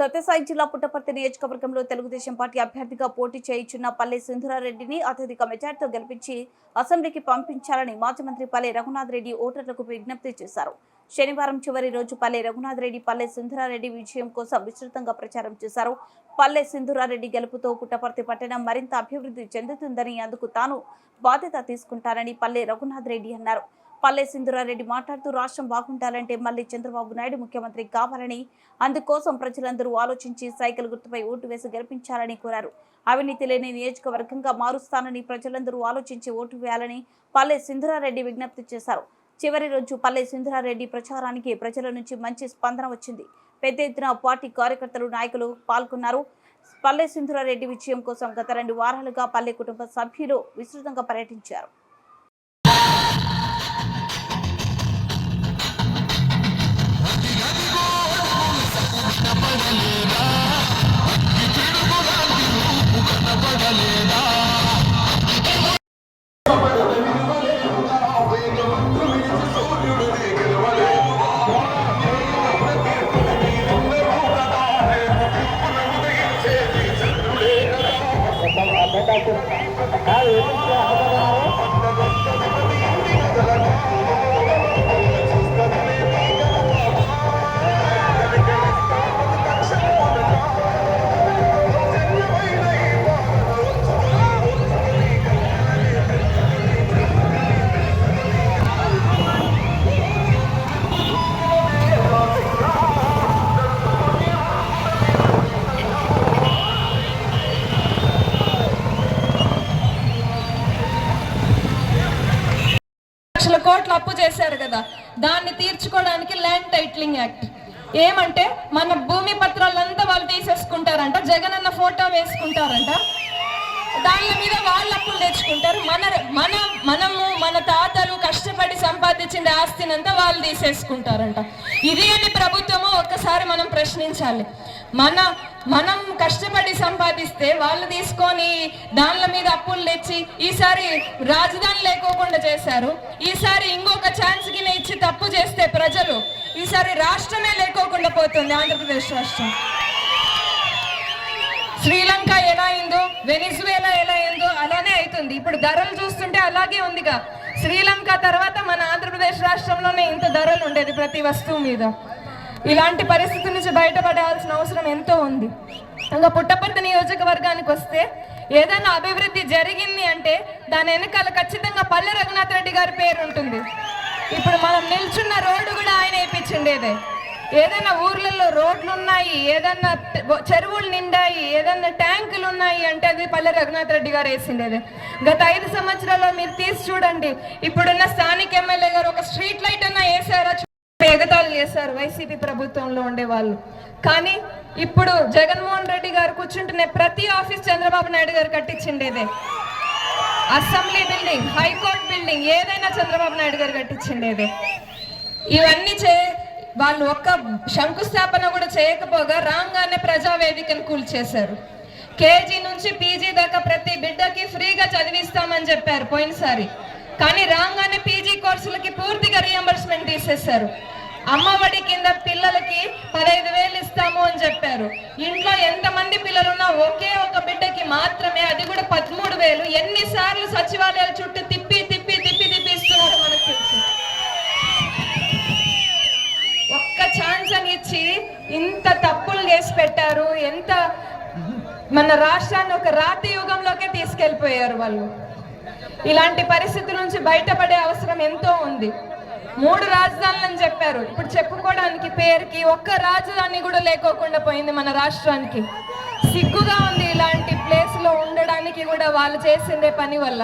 సత్యసాయి జిల్లా పుట్టపర్తి నియోజకవర్గంలో తెలుగుదేశం పార్టీ అభ్యర్థిగా పోటీ చేయుచున్న పల్లె సింధురారెడ్డిని అత్యధిక మెజార్టీతో గెలిపించి అసెంబ్లీకి పంపించాలని మాజీ మంత్రి పల్లె రఘునాథ్ రెడ్డి ఓటర్లకు విజ్ఞప్తి చేశారు. శనివారం చివరి రోజు పల్లె రఘునాథ్ రెడ్డి పల్లె సింధురారెడ్డి విజయం కోసం విస్తృతంగా ప్రచారం చేశారు. పల్లె సింధురారెడ్డి గెలుపుతో పుట్టపర్తి పట్టణం మరింత అభివృద్ధి చెందుతుందని అందుకు తాను బాధ్యత తీసుకుంటానని పల్లె రఘునాథ్ రెడ్డి అన్నారు. పల్లె సింధురారెడ్డి మాట్లాడుతూ రాష్ట్రం బాగుండాలంటే మళ్ళీ చంద్రబాబు నాయుడు ముఖ్యమంత్రి కావాలని అందుకోసం ప్రజలందరూ ఆలోచించి సైకిల్ గుర్తుపై ఓటు వేసి గెలిపించాలని కోరారు. అవినీతి లేని నియోజకవర్గంగా మారుస్తానని ప్రజలందరూ ఆలోచించి ఓటు వేయాలని పల్లె సింధురారెడ్డి విజ్ఞప్తి చేశారు. చివరి రోజు పల్లె సింధురారెడ్డి ప్రచారానికి ప్రజల నుంచి మంచి స్పందన వచ్చింది. పెద్ద ఎత్తున పార్టీ కార్యకర్తలు నాయకులు పాల్గొన్నారు. పల్లె సింధురారెడ్డి విజయం కోసం గత రెండు వారాలుగా పల్లె కుటుంబ సభ్యులు విస్తృతంగా పర్యటించారు. కోట్లు అప్పు చేశారు కదా దాన్ని తీర్చుకోవడానికి ల్యాండ్ టైటిలింగ్ యాక్ట్ ఏమంటే మన భూమి పత్రాలంతా వాళ్ళు తీసేసుకుంటారంట జగన్ అన్న ఫోటో వేసుకుంటారంట. దాని మీద వాళ్ళు అప్పులు తెచ్చుకుంటారు. మన మన మనము మన తాతలు కష్టపడి సంపాదించిన ఆస్తినంతా వాళ్ళు తీసేసుకుంటారంట. ఇది అని ప్రభుత్వము ఒక్కసారి మనం ప్రశ్నించాలి. మన మనం కష్టపడి సంపాదిస్తే వాళ్ళు తీసుకొని దానిల మీద అప్పులు తెచ్చి ఈసారి రాజధాని లేకోకుండా చేశారు. ఈసారి ఇంకొక ఛాన్స్ కింద ఇచ్చి తప్పు చేస్తే ప్రజలు ఈసారి రాష్ట్రమే లేకోకుండా పోతుంది ఆంధ్రప్రదేశ్ రాష్ట్రం. శ్రీలంక ఎలా అయిందో వెనిజువేలా ఎలా అయిందో అలానే అవుతుంది. ఇప్పుడు ధరలు చూస్తుంటే అలాగే ఉందిగా. శ్రీలంక తర్వాత మన ఆంధ్రప్రదేశ్ రాష్ట్రంలోనే ఇంత ధరలు ఉండేది ప్రతి వస్తువు మీద. ఇలాంటి పరిస్థితి నుంచి బయటపడాల్సిన అవసరం ఎంతో ఉంది. ఇంకా పుట్టపర్తి నియోజకవర్గానికి వస్తే ఏదైనా అభివృద్ధి జరిగింది అంటే దాని వెనకాల ఖచ్చితంగా పల్లె రఘునాథ్ రెడ్డి గారి పేరు ఉంటుంది. ఇప్పుడు మనం నిల్చున్న రోడ్డు కూడా ఆయన వేయించిండేదే ఏదైనా ఊర్లలో రోడ్లు ఉన్నాయి ఏదన్నా చెరువులు నిండాయి ఏదన్నా ట్యాంకులు ఉన్నాయి అంటే అది పల్లె రఘునాథ్ రెడ్డి గారు వేసిండేది. గత ఐదు సంవత్సరాల్లో మీరు తీసి చూడండి ఇప్పుడున్న స్థానిక ఎమ్మెల్యే గారు ఒక స్ట్రీట్ లైట్ అన్నా చేశారు వైసీపీ ప్రభుత్వంలో ఉండేవాళ్ళు. కానీ ఇప్పుడు జగన్మోహన్ రెడ్డి గారు కూర్చుంటున్న ప్రతి ఆఫీస్ చంద్రబాబు నాయుడు గారు కట్టించిండేదే. Assembly building high court building ఏదైనా చంద్రబాబు నాయుడు గారు కట్టించిండేదే. ఇవన్నీ చే వాళ్ళు ఒక్క శంకుస్థాపన కూడా చేయకపోగా రాంగానే ప్రజావేదికను కూల్చేశారు. కేజీ నుంచి పీజీ దాకా ప్రతి బిడ్డకి ఫ్రీగా చదివిస్తామని చెప్పారు పోయినసారి. కానీ రాగానే పీజీ కోర్సులకి పూర్తిగా రియంబర్స్మెంట్ తీసేశారు. అమ్మఒడి కింద పిల్లలకి పదహైదు వేలు ఇస్తాము అని చెప్పారు. ఇంట్లో ఎంతమంది పిల్లలున్నా ఒకే ఒక బిడ్డకి మాత్రమే అది కూడా పదమూడు వేలు. ఎన్నిసార్లు సచివాలయాల చుట్టూ తిప్పి తిప్పి తిప్పి తిప్పి ఇస్తున్నారు మనకు. తెలుసు ఒక్క ఛాన్స్ అని ఇచ్చి ఇంత తప్పులు చేసి పెట్టారు. ఎంత మన రాష్ట్రాన్ని ఒక రాతి యుగంలోకే తీసుకెళ్ళిపోయారు వాళ్ళు. ఇలాంటి పరిస్థితుల నుంచి బయటపడే అవసరం ఎంతో ఉంది. మూడు రాజధానులు అని చెప్పారు. ఇప్పుడు చెప్పుకోవడానికి పేరుకి ఒక్క రాజధాని కూడా లేకోకుండా పోయింది మన రాష్ట్రానికి. సిగ్గుగా ఉంది ఇలాంటి ప్లేస్లో ఉండడానికి కూడా వాళ్ళు చేసిందే పని వల్ల.